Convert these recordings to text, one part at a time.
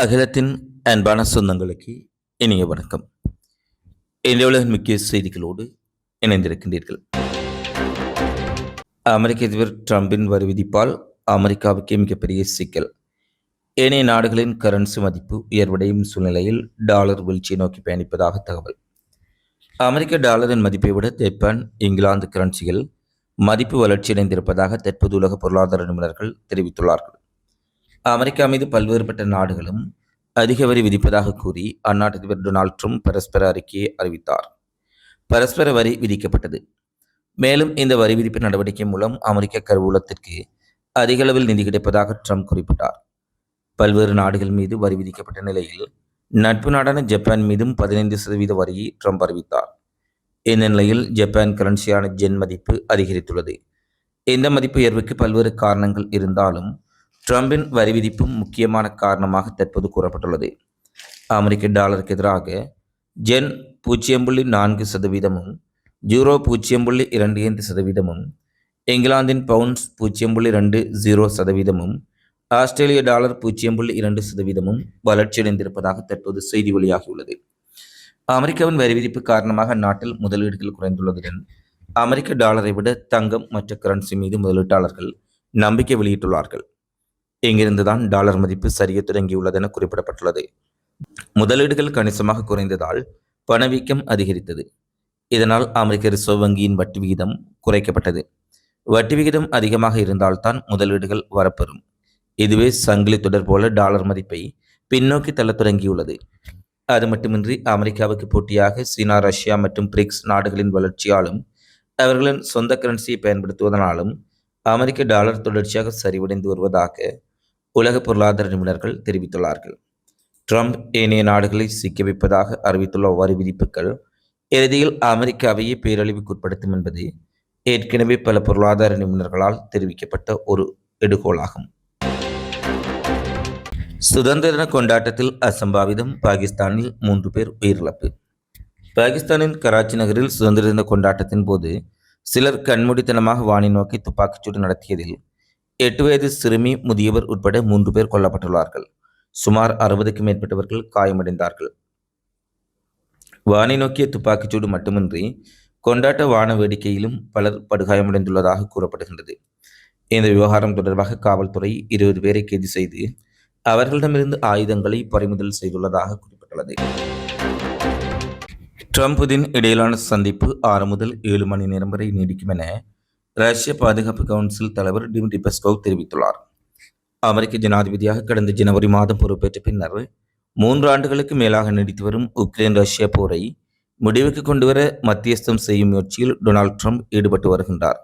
அகிலத்தின் அன்பான சொந்தங்களுக்கு இனிய வணக்கம். இந்த உலகின் முக்கிய செய்திகளோடு இணைந்திருக்கின்றீர்கள். அமெரிக்க அதிபர் ட்ரம்பின் வரி விதிப்பால் அமெரிக்காவுக்கே மிகப்பெரிய சிக்கல். ஏனைய நாடுகளின் கரன்சி மதிப்பு உயர்வடையும் சூழ்நிலையில் டாலர் வீழ்ச்சியை நோக்கி பயணிப்பதாக தகவல். அமெரிக்க டாலரின் மதிப்பை விட ஜப்பான் இங்கிலாந்து கரன்சிகள் மதிப்பு வளர்ச்சியடைந்திருப்பதாக தற்போது உலக பொருளாதார நிபுணர்கள் தெரிவித்துள்ளார்கள். அமெரிக்கா மீது பல்வேறுபட்ட நாடுகளும் அதிக வரி விதிப்பதாக கூறி அந்நாட்டு அதிபர் டொனால்ட் ட்ரம்ப் பரஸ்பர அறிக்கையை அறிவித்தார். பரஸ்பர வரி விதிக்கப்பட்டது. மேலும் இந்த வரி விதிப்பு நடவடிக்கை மூலம் அமெரிக்க கருவூலத்திற்கு அதிக அளவில் நிதி கிடைப்பதாக ட்ரம்ப் குறிப்பிட்டார். பல்வேறு நாடுகள் மீது வரி விதிக்கப்பட்ட நிலையில் நட்பு நாடான ஜப்பான் மீதும் பதினைந்து சதவீத வரியை ட்ரம்ப் அறிவித்தார். இந்த நிலையில் ஜப்பான் கரன்சியான ஜென் மதிப்பு அதிகரித்துள்ளது. இந்த மதிப்பு உயர்வுக்கு பல்வேறு காரணங்கள் இருந்தாலும் ட்ரம்பின் வரி விதிப்பும் முக்கியமான காரணமாக தற்போது கூறப்பட்டுள்ளது. அமெரிக்க டாலருக்கு எதிராக ஜென் பூஜ்ஜியம் புள்ளி நான்கு சதவீதமும் ஜூரோ பூஜ்ஜியம் புள்ளி இரண்டு ஐந்து சதவீதமும் இங்கிலாந்தின் பவுண்ட்ஸ் பூஜ்ஜியம் புள்ளி ரெண்டு ஜீரோ சதவீதமும் ஆஸ்திரேலிய டாலர் பூஜ்ஜியம் புள்ளி இரண்டு சதவீதமும் வளர்ச்சியடைந்திருப்பதாக தற்போது செய்தி வெளியாகியுள்ளது. அமெரிக்காவின் வரி விதிப்பு காரணமாக நாட்டில் முதலீடுகள் குறைந்துள்ளதுடன் அமெரிக்க டாலரை விட தங்கம் மற்ற கரன்சி மீது முதலீட்டாளர்கள் நம்பிக்கை வெளியிட்டுள்ளார்கள். இங்கிருந்துதான் டாலர் மதிப்பு சரிய தொடங்கியுள்ளது என குறிப்பிடப்பட்டுள்ளது. முதலீடுகள் கணிசமாக குறைந்ததால் பணவீக்கம் அதிகரித்தது. இதனால் அமெரிக்க ரிசர்வ் வங்கியின் வட்டி விகிதம் குறைக்கப்பட்டது. வட்டி விகிதம் அதிகமாக இருந்தால்தான் முதலீடுகள் வரப்பெறும். இதுவே சங்கிலி தொடர் போல டாலர் மதிப்பை பின்னோக்கி தள்ள தொடங்கியுள்ளது. அது மட்டுமின்றி அமெரிக்காவுக்கு போட்டியாக சீனா ரஷ்யா மற்றும் பிரிக்ஸ் நாடுகளின் வளர்ச்சியாலும் அவர்களின் சொந்த கரன்சியை பயன்படுத்துவதனாலும் அமெரிக்க டாலர் தொடர்ச்சியாக சரிவடைந்து வருவதாக உலக பொருளாதார நிபுணர்கள் தெரிவித்துள்ளார்கள். ட்ரம்ப் ஏனைய நாடுகளை சிக்க வைப்பதாக அறிவித்துள்ள வரி விதிப்புகள் இறுதியில் அமெரிக்காவையே பேரழிவுக்குட்படுத்தும் என்பது ஏற்கனவே பல பொருளாதார நிபுணர்களால் தெரிவிக்கப்பட்ட ஒரு எடுகோளாகும். சுதந்திர தின கொண்டாட்டத்தில் அசம்பாவிதம் பாகிஸ்தானில் மூன்று பேர் உயிரிழப்பு. பாகிஸ்தானின் கராச்சி நகரில் சுதந்திர தின கொண்டாட்டத்தின் போது சிலர் கண்மூடித்தனமாக வானை நோக்கி துப்பாக்கிச்சூடு நடத்தியதில் எட்டு வயது சிறுமி முதியவர் உட்பட மூன்று பேர் கொல்லப்பட்டுள்ளார்கள். சுமார் அறுபதுக்கும் மேற்பட்டவர்கள் காயமடைந்தார்கள். வானை நோக்கிய துப்பாக்கிச்சூடு மட்டுமின்றி கொண்டாட்ட வான வேடிக்கையிலும் பலர் படுகாயமடைந்துள்ளதாக கூறப்படுகின்றது. இந்த விவகாரம் தொடர்பாக காவல்துறை இருபது பேரை கைது செய்து அவர்களிடமிருந்து ஆயுதங்களை பறிமுதல் செய்துள்ளதாக குறிப்பிட்டுள்ளது. ட்ரம்புதின் இடையிலான சந்திப்பு ஆறு முதல் ஏழு மணி நேரம் வரை நீடிக்கும் என ரஷ்ய பாதுகாப்பு கவுன்சில் தலைவர் டிமிட்ரி பெஸ்கோவ் தெரிவித்துள்ளார். அமெரிக்க ஜனாதிபதியாக கடந்த ஜனவரி மாதம் பொறுப்பேற்ற பின்னர் மூன்று ஆண்டுகளுக்கு மேலாக நீடித்து வரும் உக்ரைன் ரஷ்ய போரை முடிவுக்கு கொண்டுவர மத்தியஸ்தம் செய்யும் முயற்சியில் டொனால்ட் ட்ரம்ப் ஈடுபட்டு வருகின்றார்.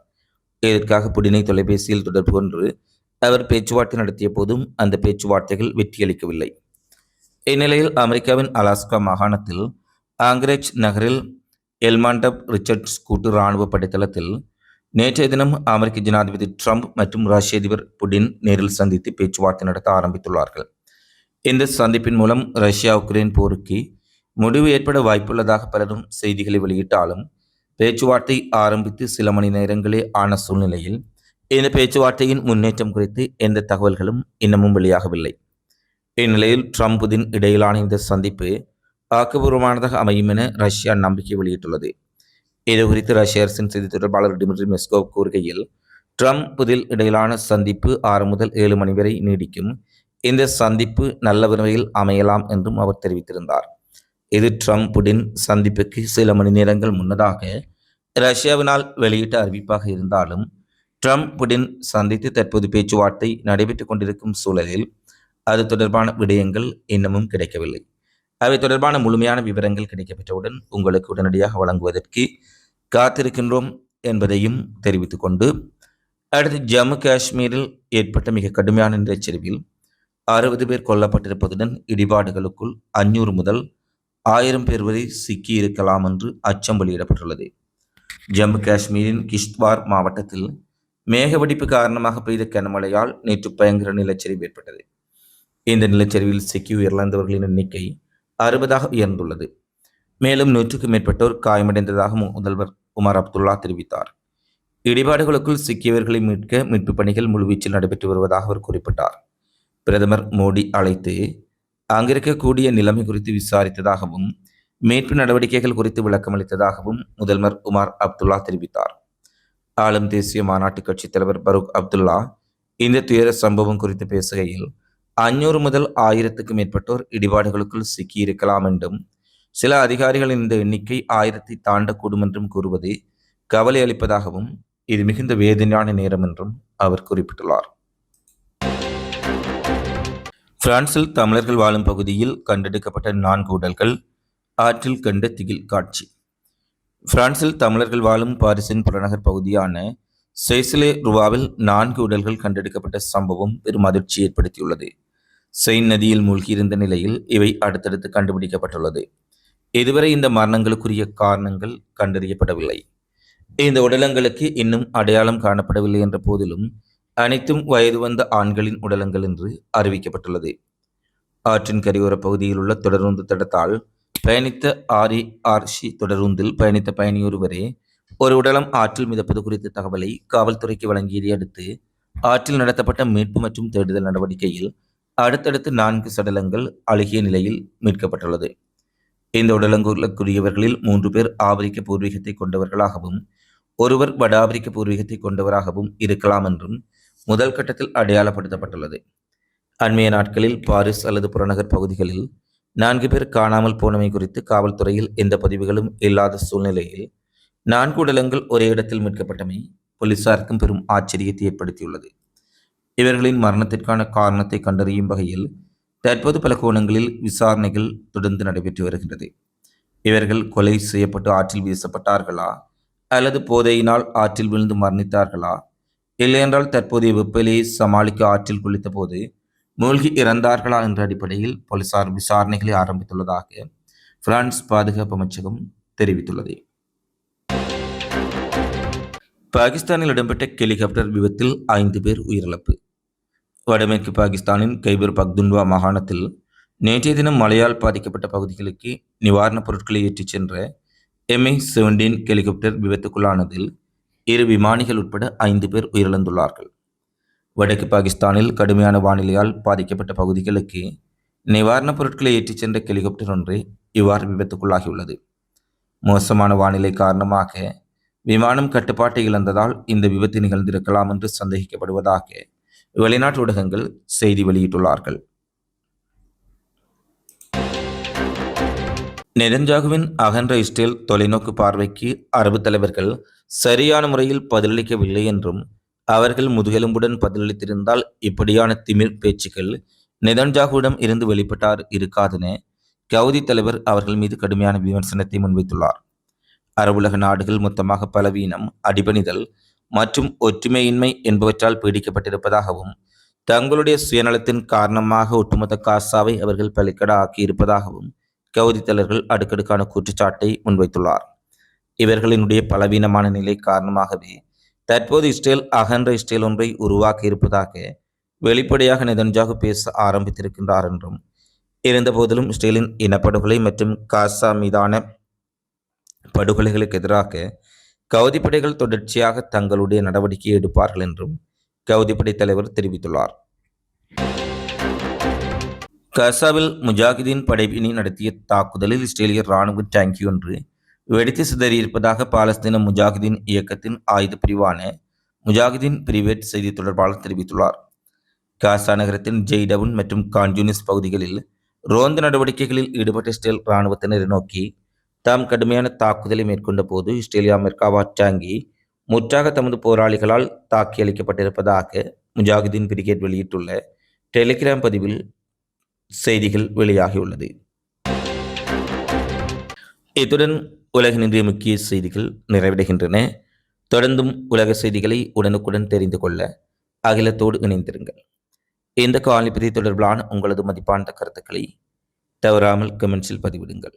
இதற்காக புடினை தொலைபேசியில் தொடர்பு கொண்டு அவர் பேச்சுவார்த்தை நடத்திய போதும் அந்த பேச்சுவார்த்தைகள் வெற்றியளிக்கவில்லை. இந்நிலையில் அமெரிக்காவின் அலாஸ்கா மாகாணத்தில் ஆங்கிரேஜ் நகரில் எல்மாண்டப் ரிச்சர்ட்ஸ் கூட்டு இராணுவ படைத்தளத்தில் நேற்றைய தினம் அமெரிக்க ஜனாதிபதி ட்ரம்ப் மற்றும் ரஷ்ய அதிபர் புடின் நேரில் சந்தித்து பேச்சுவார்த்தை நடத்த ஆரம்பித்துள்ளார்கள். இந்த சந்திப்பின் மூலம் ரஷ்யா உக்ரைன் போருக்கு முடிவு ஏற்பட வாய்ப்புள்ளதாக பலரும் செய்திகளை வெளியிட்டாலும் பேச்சுவார்த்தை ஆரம்பித்து சில மணி நேரங்களே ஆன சூழ்நிலையில் இந்த பேச்சுவார்த்தையின் முன்னேற்றம் குறித்து எந்த தகவல்களும் இன்னமும் வெளியாகவில்லை. இந்நிலையில் ட்ரம்ப் புதின் இடையிலான இந்த சந்திப்பு ஆக்கப்பூர்வமானதாக அமையும் என ரஷ்யா நம்பிக்கை வெளியிட்டுள்ளது. இது குறித்து ரஷ்ய அரசின் செய்தி தொடர்பாளர் டிமிட்ரி மெஸ்கோவ் கூறுகையில் ட்ரம்ப் புதில் இடையிலான சந்திப்பு ஆறு முதல் ஏழு மணி வரை நீடிக்கும். இந்த சந்திப்பு நல்ல விரைவில் அமையலாம் என்றும் அவர் தெரிவித்திருந்தார். இது ட்ரம்ப் புடின் சந்திப்புக்கு சில மணி நேரங்கள் முன்னதாக ரஷ்யாவினால் வெளியிட்ட அறிவிப்பாக இருந்தாலும் ட்ரம்ப் புடின் சந்தித்து தற்போது பேச்சுவார்த்தை நடைபெற்றுக் கொண்டிருக்கும் சூழலில் அது தொடர்பான விடயங்கள் இன்னமும் கிடைக்கவில்லை. அவை தொடர்பான முழுமையான விவரங்கள் கிடைக்கப்பெற்றவுடன் உங்களுக்கு உடனடியாக வழங்குவதற்கு காத்திருக்கின்றோம் என்பதையும் தெரிவித்து கொண்டு அடுத்து ஜம்மு காஷ்மீரில் ஏற்பட்ட மிக கடுமையான நிலச்சரிவில் அறுபது பேர் கொல்லப்பட்டிருப்பதுடன் இடிபாடுகளுக்குள் அஞ்சூறு முதல் ஆயிரம் பேர் வரை சிக்கியிருக்கலாம் என்று அச்சம் வெளியிடப்பட்டுள்ளது. ஜம்மு காஷ்மீரின் கிஷ்த்வார் மாவட்டத்தில் மேகவெடிப்பு காரணமாக பெய்த கனமழையால் நேற்று பயங்கர நிலச்சரிவு ஏற்பட்டது. இந்த நிலச்சரிவில் சிக்கி உயிரிழந்தவர்களின் எண்ணிக்கை அறுபதாக உயர்ந்துள்ளது. மேலும் நூற்றுக்கும் மேற்பட்டோர் காயமடைந்ததாக முதல்வர் உமர் அப்துல்லா தெரிவித்தார். இடிபாடுகளுக்குள் சிக்கியவர்களை மீட்க மீட்புப் பணிகள் முழுவீச்சில் நடைபெற்று வருவதாக அவர் குறிப்பிட்டார். பிரதமர் மோடி அழைத்து அங்கிருக்கக்கூடிய நிலைமை குறித்து விசாரித்ததாகவும் மீட்பு நடவடிக்கைகள் குறித்து விளக்கமளித்ததாகவும் முதல்வர் உமார் அப்துல்லா தெரிவித்தார். ஆளும் தேசிய மாநாட்டு கட்சித் தலைவர் பரூக் அப்துல்லா இந்த துயர சம்பவம் குறித்து பேசுகையில் அஞ்சூறு முதல் ஆயிரத்துக்கு மேற்பட்டோர் இடிபாடுகளுக்குள் சிக்கியிருக்கலாம் என்றும் சில அதிகாரிகளின் இந்த எண்ணிக்கை ஆயிரத்தை தாண்டக்கூடும் என்றும் கூறுவது கவலை அளிப்பதாகவும் இது மிகுந்த வேதனையான நேரம் என்றும் அவர் குறிப்பிட்டுள்ளார். பிரான்சில் தமிழர்கள் வாழும் பகுதியில் கண்டெடுக்கப்பட்ட நான்கு உடல்கள் ஆற்றில் கண்ட திகில் காட்சி. பிரான்சில் தமிழர்கள் வாழும் பாரிசின் புறநகர் பகுதியான செய்சிலே ருவாவில் நான்கு உடல்கள் கண்டெடுக்கப்பட்ட சம்பவம் பெரும் அதிர்ச்சி ஏற்படுத்தியுள்ளது. செயின் நதியில் மூழ்கியிருந்த நிலையில் இவை அடுத்தடுத்து கண்டுபிடிக்கப்பட்டுள்ளது. இதுவரை இந்த மரணங்களுக்குரிய காரணங்கள் கண்டறியப்படவில்லை. இந்த உடலங்களுக்கு இன்னும் அடையாளம் காணப்படவில்லை என்ற போதிலும் அனைத்தும் வயது வந்த ஆண்களின் உடலங்கள் என்று அறிவிக்கப்பட்டுள்ளது. ஆற்றின் கரையோர பகுதியில் உள்ள தொடருந்து தடத்தால் பயணித்த ஆரி ஆர்ஷி தொடருந்தில் பயணித்த பயணியொருவரே ஒரு உடலம் ஆற்றில் மிதப்பது குறித்த தகவலை காவல்துறைக்கு வழங்கியதை அடுத்து ஆற்றில் நடத்தப்பட்ட மீட்பு மற்றும் தேடுதல் நடவடிக்கையில் அடுத்தடுத்து நான்கு சடலங்கள் அழுகிய நிலையில் மீட்கப்பட்டுள்ளது. இந்த உடலங்குலக்குரியவர்களில் மூன்று பேர் ஆப்பிரிக்க பூர்வீகத்தை கொண்டவர்களாகவும் ஒருவர் வட ஆப்பிரிக்க பூர்வீகத்தை கொண்டவராகவும் இருக்கலாம் என்றும் முதல் கட்டத்தில் அடையாளப்படுத்தப்பட்டுள்ளது. அண்மைய நாட்களில் பாரிஸ் அல்லது புறநகர் பகுதிகளில் நான்கு பேர் காணாமல் போனமை குறித்து காவல்துறையில் எந்த பதிவுகளும் இல்லாத சூழ்நிலையில் நான்கு உடலங்கள் ஒரே இடத்தில் மீட்கப்பட்டமை போலீசாருக்கும் பெரும் ஆச்சரியத்தை ஏற்படுத்தியுள்ளது. இவர்களின் மரணத்திற்கான காரணத்தை கண்டறியும் வகையில் தற்போது பல கோணங்களில் விசாரணைகள் தொடர்ந்து நடைபெற்று வருகின்றது. இவர்கள் கொலை செய்யப்பட்டு ஆற்றில் வீசப்பட்டார்களா? அல்லது போதையினால் ஆற்றில் விழுந்து மரணித்தார்களா? இல்லையென்றால் தற்போதைய வெப்பிலையை சமாளிக்க ஆற்றில் குளித்த போது மூழ்கி இறந்தார்களா என்ற அடிப்படையில் போலீசார் விசாரணைகளை ஆரம்பித்துள்ளதாக பிரான்ஸ் பாதுகாப்பு அமைச்சகம் தெரிவித்துள்ளது. பாகிஸ்தானில் இடம்பெற்ற ஹெலிகாப்டர் விபத்தில் ஐந்து பேர் உயிரிழப்பு. வடமேற்கு பாகிஸ்தானின் கைபர் பக்துன்வா மாகாணத்தில் நேற்றைய தினம் மழையால் பாதிக்கப்பட்ட பகுதிகளுக்கு நிவாரணப் பொருட்களை ஏற்றிச் சென்ற எம்ஐ செவன்டீன் ஹெலிகாப்டர் விபத்துக்குள்ளானதில் இரு விமானிகள் உட்பட ஐந்து பேர் உயிரிழந்துள்ளார்கள். வடக்கு பாகிஸ்தானில் கடுமையான வானிலையால் பாதிக்கப்பட்ட பகுதிகளுக்கு நிவாரணப் பொருட்களை ஏற்றிச் சென்ற ஹெலிகாப்டர் ஒன்று இவ்வாறு விபத்துக்குள்ளாகியுள்ளது. மோசமான வானிலை காரணமாக விமானம் கட்டுப்பாட்டை இழந்ததால் இந்த விபத்து நிகழ்ந்திருக்கலாம் என்று சந்தேகிக்கப்படுவதாக வெளிநாட்டு ஊடகங்கள் செய்தி வெளியிட்டுள்ளார்கள். நெதன்ஜாகுவின் அகன்ற இஸ்ரேல் தொலைநோக்கு பார்வைக்கு அரபு தலைவர்கள் சரியான முறையில் பதிலளிக்கவில்லை என்றும் அவர்கள் முதுகெலும்புடன் பதிலளித்திருந்தால் இப்படியான திமிர் பேச்சுக்கள் நெதன்ஜாகுவிடம் இருந்து வெளிப்பட்டார் இருக்காதென கவுதி தலைவர் அவர்கள் மீது கடுமையான விமர்சனத்தை முன்வைத்துள்ளார். அரபுலக நாடுகள் மொத்தமாக பலவீனம் அடிபணிதல் மற்றும் ஒற்றுமையின்மை என்பவற்றால் பீடிக்கப்பட்டிருப்பதாகவும் தங்களுடைய சுயநலத்தின் காரணமாக ஒட்டுமொத்த காசாவை அவர்கள் பலிக்கட ஆக்கியிருப்பதாகவும் கவுதித்தலர்கள் அடுக்கடுக்கான குற்றச்சாட்டை முன்வைத்துள்ளார். இவர்களினுடைய பலவீனமான நிலை காரணமாகவே தற்போது இஸ்ரேல் அகன்ற இஸ்ரேல் ஒன்றை உருவாக்கி இருப்பதாக வெளிப்படையாக நிதன்ஜாக பேச ஆரம்பித்திருக்கின்றார் என்றும் இருந்தபோதிலும் இஸ்ரேலின் இனப்படுகொலை மற்றும் காசா மீதான படுகொலைகளுக்கு எதிராக கவுதிப்படைகள் தொடர்ச்சியாக தங்களுடைய நடவடிக்கை எடுப்பார்கள் என்றும் கவுதிப்படை தலைவர் தெரிவித்துள்ளார். கசாவில் முஜாஹிதீன் படைப்பினை நடத்திய தாக்குதலில் இஸ்ரேலிய ராணுவ டேங்கி ஒன்று வெடித்து சிதறியிருப்பதாக பாலஸ்தீன முஜாஹிதீன் இயக்கத்தின் ஆயுத பிரிவான முஜாஹிதீன் பிரிவேட் செய்தி தொடர்பாளர் தெரிவித்துள்ளார். காசா நகரத்தின் ஜெய்டவுன் மற்றும் கான்ஜூனிஸ் பகுதிகளில் ரோந்து நடவடிக்கைகளில் ஈடுபட்ட இஸ்ரேல் இராணுவத்தினரை நோக்கி தாம் கடுமையான தாக்குதலை மேற்கொண்ட போது இஸ்ரேலியா அமெரிக்காவா டாங்கி முற்றாக தமது போராளிகளால் தாக்கி அளிக்கப்பட்டிருப்பதாக முஜாஹிதீன் பிரிகேட் வெளியிட்டுள்ள டெலிகிராம் பதிவில் செய்திகள் வெளியாகியுள்ளது. இத்துடன் உலகின் இன்றைய முக்கிய செய்திகள் நிறைவடைகின்றன. தொடர்ந்தும் உலக செய்திகளை உடனுக்குடன் தெரிந்து கொள்ள அகிலத்தோடு இணைந்திருங்கள். இந்த காலிப்பதி தொடர்பிலான உங்களது மதிப்பான கருத்துக்களை தவறாமல் கமெண்ட்ஸில் பதிவிடுங்கள்.